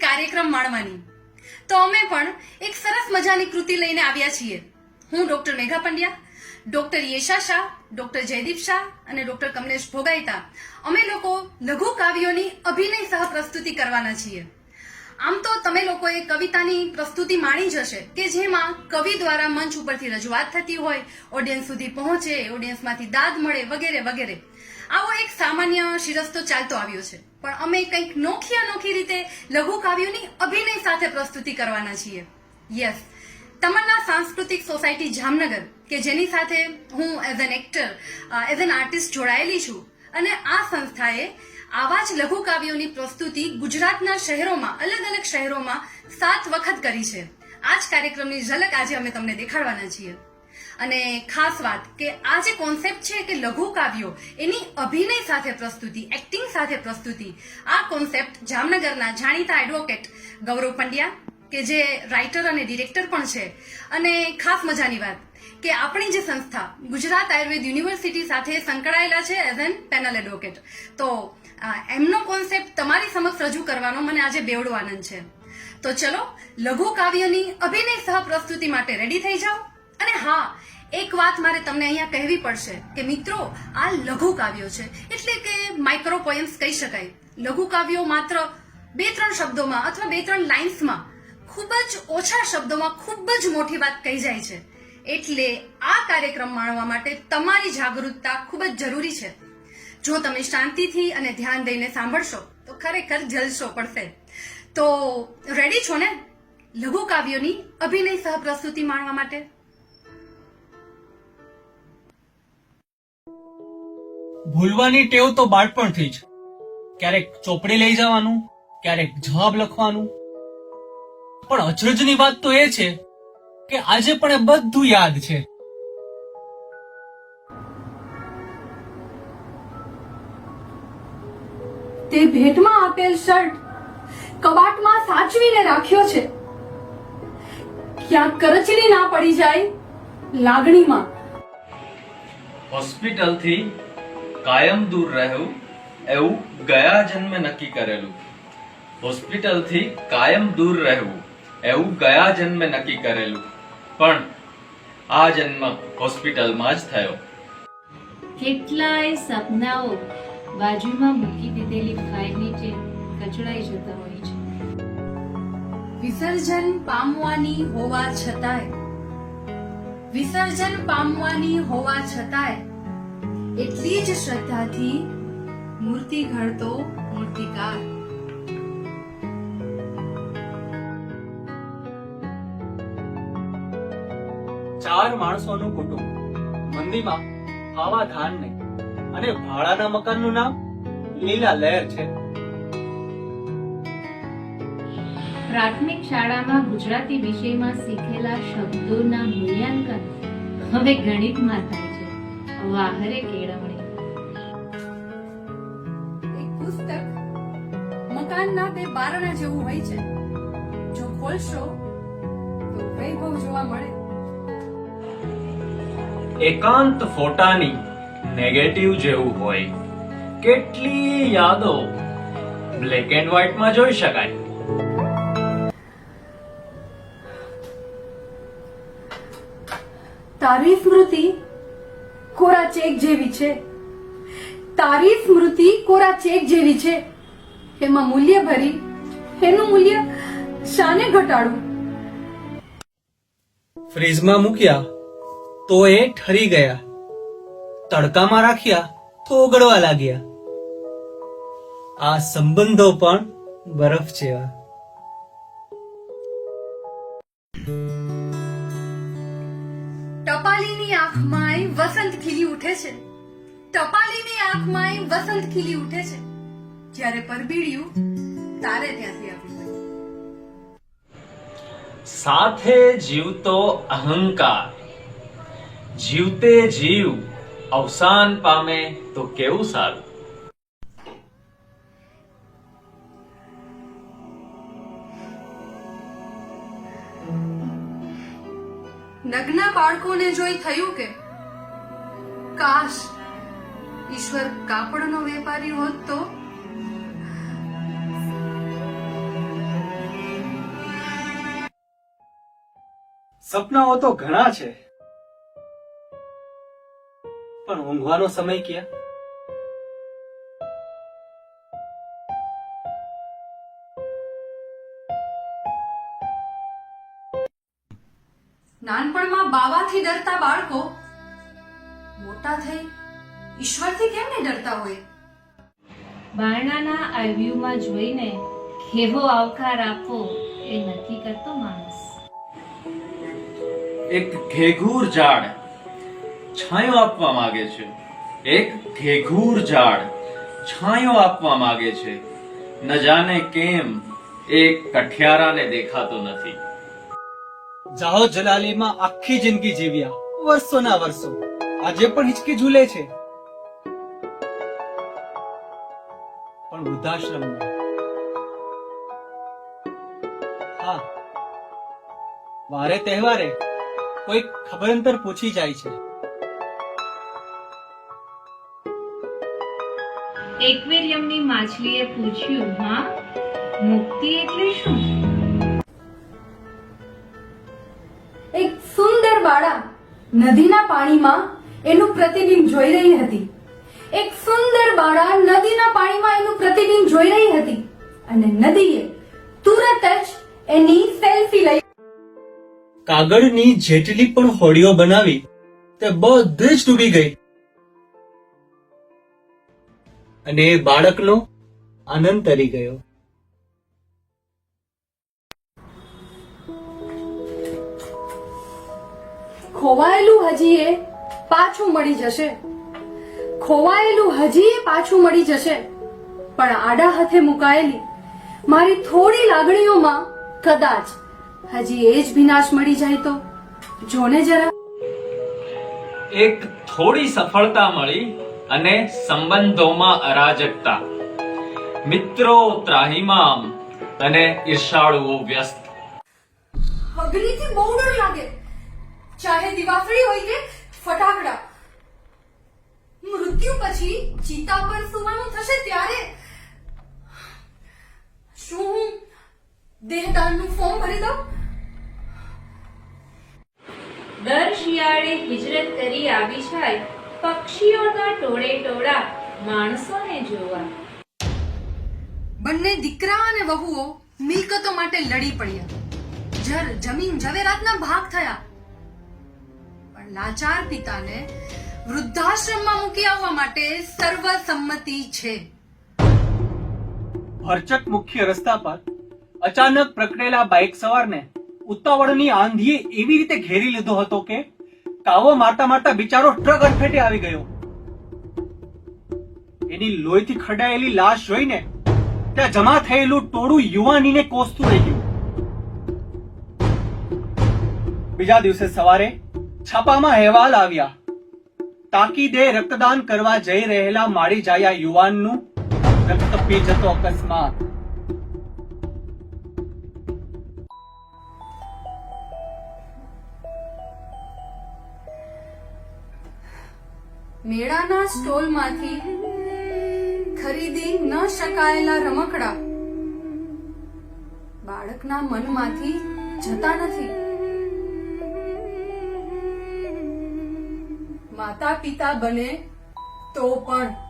કાર્યક્રમ માણવાની. તો અમે પણ એક સરસ મજાની કૃતિ લઈને આવ્યા છીએ. હું doctor Megha Pandya, doctor Yesha Shah, doctor Jaydeep Shah અને ડોક્ટર કમલેશ ભોગાઈતા. અમે લોકો લઘુ કાવ્યોની અભિનય સહ પ્રસ્તુતિ કરવાના છીએ. આમ તો તમે લોકોએ કવિતાની પ્રસ્તુતિ માણી જ હશે કે જેમાં કવિ દ્વારા મંચ ઉપરથી રજૂઆત થતી હોય ઓડિયન્સ સુધી પહોંચે ઓડિયન્સમાંથી દાદ મળે વગેરે વગેરે. આવો એક સામાન્ય શિરસ્તો ચાલતો આવ્યો છે. પણ અમે કંઈક નોખી અનોખી રીતે લઘુ કાવ્યોની અભિનય સાથે પ્રસ્તુતિ કરવાના છીએ. યસ તમન્ના સાંસ્કૃતિક સોસાયટી જામનગર, કે જેની સાથે હું as an actor as an artist જોડાયેલી છું. અને આ સંસ્થાએ આવા જ લઘુ કાવ્યોની પ્રસ્તુતિ ગુજરાતના શહેરોમાં, અલગ અલગ શહેરોમાં સાત વખત કરી છે. આ જ કાર્યક્રમની ઝલક આજે અમે તમને દેખાડવાના છીએ. અને ખાસ વાત કે આ જે કોન્સેપ્ટ છે કે લઘુ કાવ્યો, એની અભિનય સાથે પ્રસ્તુતિ એક્ટિંગ સાથે પ્રસ્તુતિ, આ કોન્સેપ્ટ જામનગરના જાણીતા એડવોકેટ ગૌરવ પંડ્યા કે જે રાઇટર અને ડિરેક્ટર પણ છે. અને ખાસ મજાની વાત કે આપણી જે સંસ્થા ગુજરાત આયુર્વેદ યુનિવર્સિટી સાથે સંકળાયેલા છે એઝ એન પેનલ એડવોકેટ તો એમનો કોન્સેપ્ટ તમારી સમક્ષ રજૂ કરવાનો મને આજે બેવડો આનંદ છે. તો ચલો, લઘુ કાવ્યની અભિનય સહ પ્રસ્તુતિ માટે રેડી થઈ જાઓ. અને હા, એક વાત મારે તમને અહીંયા કહેવી પડશે કે મિત્રો, આ લઘુ કાવ્યો છે. એટલે કે માઇક્રો પોયમ્સ કહી શકાય. લઘુ કાવ્યો માત્ર બે ત્રણ શબ્દોમાં અથવા બે ત્રણ લાઇન્સમાં ખૂબ જ ઓછા શબ્દોમાં ખૂબ જ મોટી વાત કહી જાય છે. એટલે આ કાર્યક્રમ માણવા માટે તમારી જાગૃતતા ખૂબ જ જરૂરી છે. જો તમે શાંતિથી અને ધ્યાન દઈને સાંભળશો, તો ખરેખર જલશો પડશે. તો રેડી છો ને? લઘુ કાવ્યોની અભિનય સહ પ્રસ્તુતિ માણવા માટે? ભૂલવાની ટેવ તો બાળપણથી જ. ક્યારેક ચોપડી લઈ જવાનું ક્યારેક જવાબ લખવાનું. પણ અચરજની વાત તો એ છે કે આજે પણ એ બધું યાદ છે. તે ભેટમાં આપેલ શર્ટ કબાટમાં સાચવીને રાખ્યો છે. ક્યાંક કરચલી ના પડી જાય લાગણીમાં. હોસ્પિટલથી કાયમ દૂર રહેવું, એવું ગયા જન્મે નક્કી કરેલું. હોસ્પિટલથી કાયમ દૂર રહેવું, એવું ગયા જન્મે નક્કી કરેલું. પણ આ જન્મ હોસ્પિટલમાં જ થયો. કેટલાય સપનાઓ બાજુમાં મૂકી દીધેલી ફાઇલ નીચે કચડાઈ જતા હોય છે. વિસર્જન પામવાની હોવા છતાંય, વિસર્જન પામવાની હોવા છતાંય એટલી જ શ્રદ્ધાથી મૂર્તિ ઘડતો મૂર્તિકાર. ચાર માણસોનું કુટુંબ મંદીમાં આવા ધાન ને અને ભાડાના મકાનનું નામ લીલા લહેર છે. પ્રાથમિક શાળામાં ગુજરાતી વિષયમાં શીખેલા શબ્દોના મૂલ્યાંકન હવે ગણિતમાં થાય વાહરે કેળવણી. એક પુસ્તક મકાનના બે બારણા જેવું હોય છે. જો ખોલશો તો વૈભવ જોવા મળે. એકાંત ફોટાની નેગેટિવ જેવું હોય. કેટલી યાદો બ્લેક એન્ડ વ્હાઇટમાં જોઈ શકાય. તારી સ્મૃતિ કોરા ચેક જેવી છે. તારી સ્મૃતિ કોરા ચેક જેવી છે. એમાં મૂલ્ય ભરી એનું મૂલ્ય શાને ઘટાડવું? ફ્રીજમાં મૂક્યા તો એ ઠરી ગયા. તડકામાં રાખ્યા તો ઓગળવા લાગ્યા. આ સંબંધો પણ બરફ જેવા. ટપાલીની આંખમાંય વસંત ખીલી ઉઠે છે. ટપાલીની આંખમાં વસંત ખીલી ઉઠે છે. જ્યારે પરબીડિયું તારે ત્યાંથી આવ્યું સાથે જીવતો અહંકાર. જીવતે જીવ અવસાન પામે તો કેવું સારું? નગ્ન બાળકોને જોઈ થયું કે કાશ ઈશ્વર કાપડનો વેપારી હોત તો? સપનાઓ તો ઘણા છે. પણ ઊંઘવાનો સમય ક્યાં? નાનપણમાં બાવાથી ડરતા બાળકો મોટા થઈ? ઈશ્વરથી કેમ નહીં ડરતા હોય? બારણાના આ જોઈને કેવો આવકાર આપવો એ નક્કી કરતો માણસ. એક ઘેઘૂર ઝાડ છાંયો આપવા માંગે છે. એક ઘેઘૂર ઝાડ છાંયો આપવા માંગે છે. ન જાને કેમ એ કઠિયારાને દેખાતો નથી. જાહો જલાલીમાં આખી જિંદગી જીવ્યા વર્ષોના વર્ષો. આજે પણ હિચકી ઝૂલે છે. પણ વૃદ્ધાશ્રમમાં. હા. વારે તહેવારે કોઈ ખબર અંતર પૂછી જાય છે. એક્વેરિયમની માછલીએ પૂછ્યું હા મુક્તિ એટલે શું? એક સુંદર બાળા નદીના પાણીમાં એનું પ્રતિબિંબ જોઈ રહી હતી. એક સુંદર બાળા નદીના પાણીમાં એનું પ્રતિબિંબ જોઈ રહી હતી. અને નદીએ તુરત જ એની સેલ્ફી લઈ કાગળની જેટલી પણ હોડીઓ બનાવી તે બધી જ ડૂબી ગઈ. અને બાળકનો આનંદ તરી ગયો. ખોવાયેલું હજી એ પાછું મળી જશે. ખોવાયેલું હજી પાછું મળી જશે. પણ આડા હાથે મુકાયેલી મારી થોડી લાગણીઓમાં કદાચ હજી એ જ વિનાશ મળી જાય તો. જોને જરા. એક થોડી સફળતા મળી અને સંબંધોમાં અરાજકતા. મિત્રો ત્રાહિમામ અને ઈર્ષાળુઓ વ્યસ્ત. અગ્નિથી બહુ ડર લાગે. ચાહે દિવાસળી હોય કે ફટાકડા. મૃત્યુ પછી ચિતા પર સુવાનું થશે ત્યારે? શું હું દેહદાનનું ફોર્મ ભરી દઉં? દર શિયાળે હિજરત કરી આવી જાય પક્ષીઓના ટોળે ટોળા માણસોને જોવા. બંને દીકરા અને વહુઓ મિલકતો માટે લડી પડ્યા. જર જમીન જવેરાતના ભાગ થયા. લાચાર પિતાને વૃદ્ધાશ્રમમાં મૂકી આવવા માટે સર્વસંમતિ છે. ભરચક મુખ્ય રસ્તા પર અચાનક પ્રકટેલા બાઇક સવારને ઉતાવળની આંધીએ એવી રીતે ઘેરી લીધો હતો કે કાવો મારતા મારતા બિચારો ટ્રક અડફેટે આવી ગયો. એની લોહીથી ખડાયેલી લાશ જોઈને ત્યાં જમા થયેલું ટોળું યુવાનીને કોસતું રહી ગયું. બીજા દિવસે સવારે છાપામાં અહેવાલ આવ્યા. તાકીદે રક્તદાન કરવા જઈ રહેલા મારી જાયા યુવાનનું રક્ત પી જતો અકસ્માત. મેળાના સ્ટોલમાંથી ખરીદી ન શકાયેલા રમકડા. બાળકના મનમાંથી જતા નથી. માતા પિતા બને તો પણ.